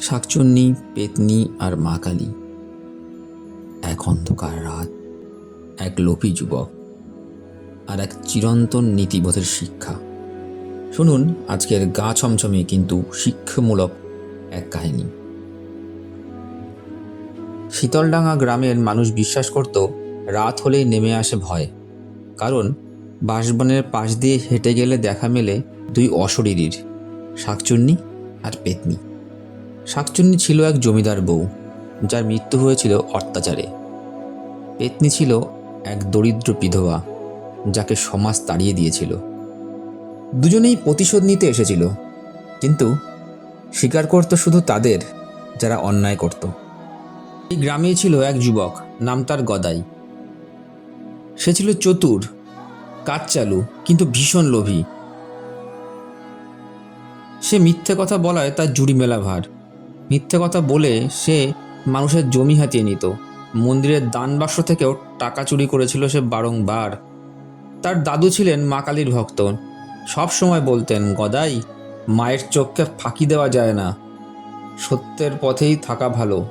শাকচুন্নি, পেতনি আর মা কালী। এক অন্ধকার রাত, এক লোপী যুবক আর এক চিরন্তন নীতিবোধের শিক্ষা। শুনুন, আজকের গা ছমছমে কিন্তু শিক্ষামূলক এক কাহিনী। শীতলডাঙ্গা গ্রামের মানুষ বিশ্বাস করত, রাত হলেই নেমে আসে ভয়। কারণ বাঁশবনের পাশ দিয়ে হেঁটে গেলে দেখা মেলে দুই অশরীরীর, শাকচুন্নি আর পেতনি। শাকচুন্নি ছিল এক জমিদার বউ, যার মৃত্যু হয়েছিল অত্যাচারে। পেতনি ছিল এক দরিদ্র বিধবা, যাকে সমাজ তাড়িয়ে দিয়েছিল। দুজনেই প্রতিশোধ নিতে এসেছিল, কিন্তু স্বীকার করত শুধু তাদের, যারা অন্যায় করত। এই গ্রামেই ছিল এক যুবক, নাম তার গদাই। সে ছিল চতুর কাজ চালু কিন্তু ভীষণ লোভী। সে মিথ্যে কথা বলায় তার জুড়ি মেলা ভার। মিথ্যে কথা বলে সে মানুষের জমি হাতিয়ে নিত। মন্দিরের দান বাক্স থেকেও টাকা চুরি করেছিল সে বারংবার। তার দাদু ছিলেন মা কালীর ভক্ত। সব সময় বলতেন, গদাই, মায়ের চোখকে ফাঁকি দেওয়া যায় না। সত্যের পথেই থাকা ভালো।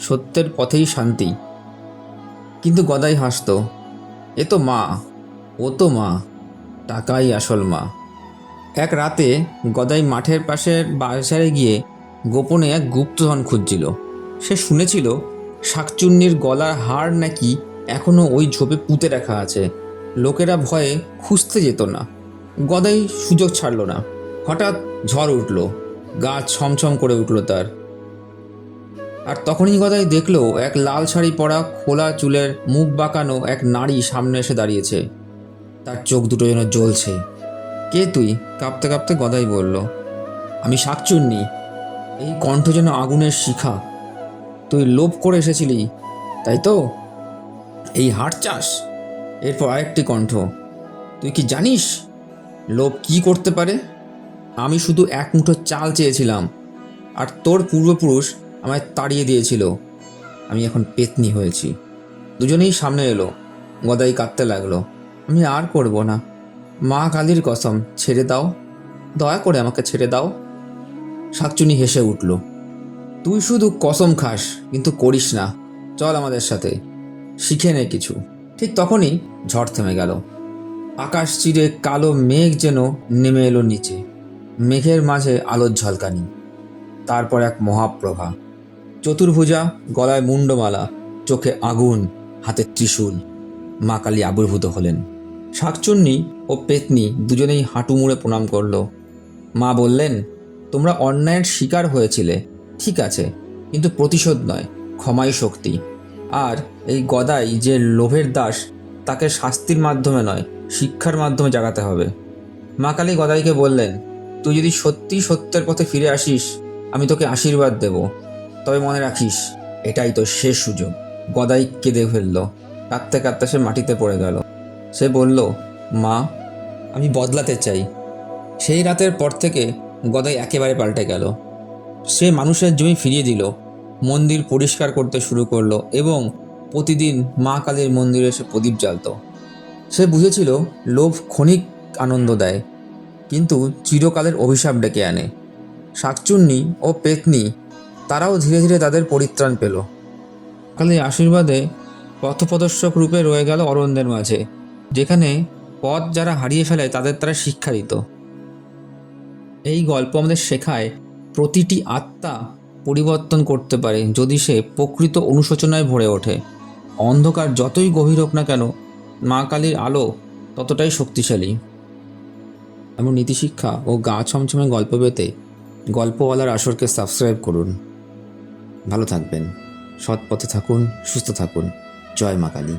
সত্যের পথেই শান্তি। কিন্তু গদাই হাসতো, এ তো মা, ও তো মা, টাকাই আসল মা। এক রাতে গদাই মাঠের পাশের বাজারে গিয়ে গোপনে এক গুপ্তধন খুঁজছিল। সে শুনেছিল, শাকচুন্নির গলার হার নাকি এখনও ওই ঝোপে পুঁতে রাখা আছে। লোকেরা ভয়ে খুঁজতে যেত না। গদাই সুযোগ ছাড়ল না। হঠাৎ ঝড় উঠল। গা ছমছম করে উঠল তার। আর তখনই গদাই দেখল, এক লাল শাড়ি পরা খোলা চুলের মুখ বাঁকানো এক নারী সামনে এসে দাঁড়িয়েছে। তার চোখ দুটো যেন জ্বলছে। কে তুই? কাঁপতে কাঁপতে গদাই বলল, আমি শাকচুন্নি। এই কণ্ঠ যেন আগুনের শিখা। তুই লোভ করে এসেছিলি, তাই তো? এই হাট চাষ, এরপর আরেকটি কণ্ঠ। তুই কি জানিস, লোভ কি করতে পারে? আমি শুধু এক মুঠো চাল চেয়েছিলাম, আর তোর পূর্বপুরুষ আমায় তাড়িয়ে দিয়েছিল। আমি এখন পেতনি হয়েছি। দুজনেই সামনে এলো, গদাই কাঁদতে লাগল। আমি আর করব না। মা কালীর কসম, ছেড়ে দাও। দয়া করে আমাকে ছেড়ে দাও। শাকচুনি হেসে উঠল, তুই শুধু কসম খাস, কিন্তু করিস না। চল আমাদের সাথে। শিখে নে কিছু। ঠিক তখনই ঝড় থেমে গেল। আকাশ চিরে কালো মেঘ যেন নেমে এলো নিচে। মেঘের মাঝে আলোর ঝলকানি। তারপর এক মহাপ্রভা। চতুর্ভুজা, গলায় মুন্ডমালা চোখে আগুন, হাতে ত্রিশূল। মা কালী আবির্ভূত হলেন। শাকচুন্নি ও পেতনি দুজনেই হাঁটু মুড়ে প্রণাম করল। মা বললেন তোমরা অন্যায়ের শিকার হয়েছিলে, ঠিক আছে, কিন্তু প্রতিশোধ নয়, ক্ষমাই শক্তি। আর এই গদাই যে লোভের দাস, তাকে শাস্তির মাধ্যমে নয়, শিক্ষার মাধ্যমে জাগাতে হবে। মা কালী গদাইকে বললেন, তুই যদি সত্যি সত্যের পথে ফিরে আসিস, আমি তোকে আশীর্বাদ দেব। তবে মনে রাখিস, এটাই তো শেষ সুযোগ। গদাই কেঁদে ফেলল। কাঁদতে কাঁদতে সে মাটিতে পড়ে গেল। সে বলল, মা, আমি বদলাতে চাই। সেই রাতের পর থেকে গদাই একেবারে পাল্টে গেল। সে মানুষের জমি ফিরিয়ে দিল, মন্দির পরিষ্কার করতে শুরু করল এবং প্রতিদিন মা কালীর মন্দিরে সে প্রদীপ জ্বালত। সে বুঝেছিল লোভ ক্ষণিক আনন্দ দেয়, কিন্তু চিরকালের অভিশাপ ডেকে আনে। শাকচুন্নি ও পেতনি তারাও ধীরে ধীরে তাদের পরিত্রাণ পেল। কালীর আশীর্বাদে পথপ্রদর্শক রূপে রয়ে গেল অরণ্যের মাঝে, যেখানে পথ যারা হারিয়ে ফেলে তাদের তারা শিক্ষা দিত। এই গল্প আমাদের শেখায় প্রতিটি আত্মা পরিবর্তন করতে পারে যদি সে প্রকৃত অনুশোচনায় ভরে ওঠে। অন্ধকার যতই গভীর হোক না কেন, মা কালীর আলো ততটাই শক্তিশালী। এমন নীতিশিক্ষা ও গা ছমছমে গল্প পেতে গল্পওয়ালার আসরকে সাবস্ক্রাইব করুন। ভালো থাকবেন। সৎ পথে থাকুন, সুস্থ থাকুন। জয় মা কালী।